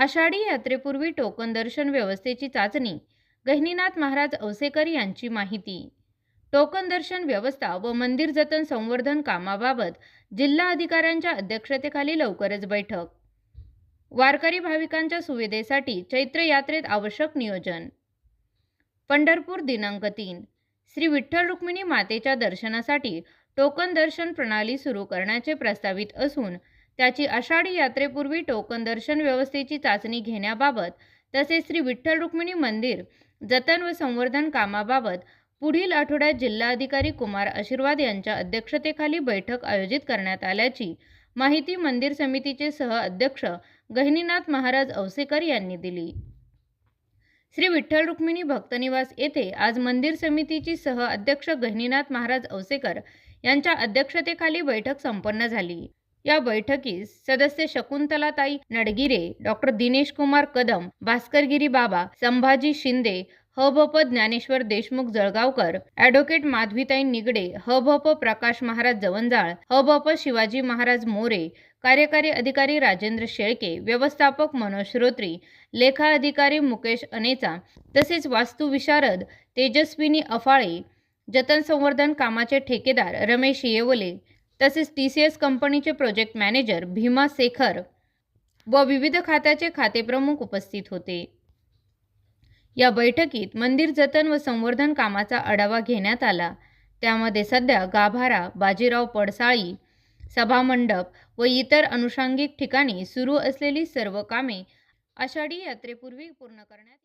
Ashadhi यात्रेपूर्वी token दर्शन व्यवस्थेची चाचणी गहिनीनाथ महाराज औसेकर यांची माहिती. टोकन दर्शन व्यवस्था व मंदिर जतन संवर्धन कामाबाबत जिल्हा अधिकाऱ्यांच्या अध्यक्षतेखाली लवकरच बैठक. वारकरी भाविकांच्या सुविधेसाठी चैत्र यात्रेत आवश्यक नियोजन. पंढरपूर दिनांक तीन श्री विठ्ठल रुक्मिणी मातेच्या दर्शनासाठी टोकन दर्शन प्रणाली सुरू करण्याचे प्रस्तावित असून त्याची आषाढी यात्रेपूर्वी टोकन दर्शन व्यवस्थेची चाचणी घेण्याबाबत तसेच श्री विठ्ठल रुक्मिणी मंदिर जतन व संवर्धन कामाबाबत पुढील आठवड्यात जिल्हाधिकारी कुमार आशीर्वाद यांच्या अध्यक्षतेखाली बैठक आयोजित करण्यात आल्याची माहिती मंदिर समितीचे सह अध्यक्ष गहिनीनाथ महाराज औसेकर यांनी दिली. श्री विठ्ठल रुक्मिणी भक्तनिवास येथे आज मंदिर समितीची सह अध्यक्ष गहिनीनाथ महाराज औसेकर यांच्या अध्यक्षतेखाली बैठक संपन्न झाली. या बैठकीस सदस्य शकुंतलाताई नडगिरे डॉक्टर दिनेश कुमार कदम भास्करगिरी बाबा संभाजी शिंदे हभप ज्ञानेश्वर देशमुख जळगावकर ॲडव्होकेट माधवीताई निगडे हभप प्रकाश महाराज जवंजाळ हभप शिवाजी महाराज मोरे कार्यकारी अधिकारी राजेंद्र शेळके व्यवस्थापक मनोज श्रोत्री लेखा अधिकारी मुकेश अनेचा तसेच वास्तुविशारद तेजस्विनी अफाळे जतन संवर्धन कामाचे ठेकेदार रमेश येवले तसेच टी सी एस कंपनीचे प्रोजेक्ट मॅनेजर भीमा शेखर व विविध खात्याचे खातेप्रमुख उपस्थित होते. या बैठकीत मंदिर जतन व संवर्धन कामाचा आढावा घेण्यात आला. त्यामध्ये सध्या गाभारा बाजीराव पडसाळी सभामंडप व इतर अनुषंगिक ठिकाणी सुरू असलेली सर्व कामे आषाढी यात्रेपूर्वी पूर्ण करण्यात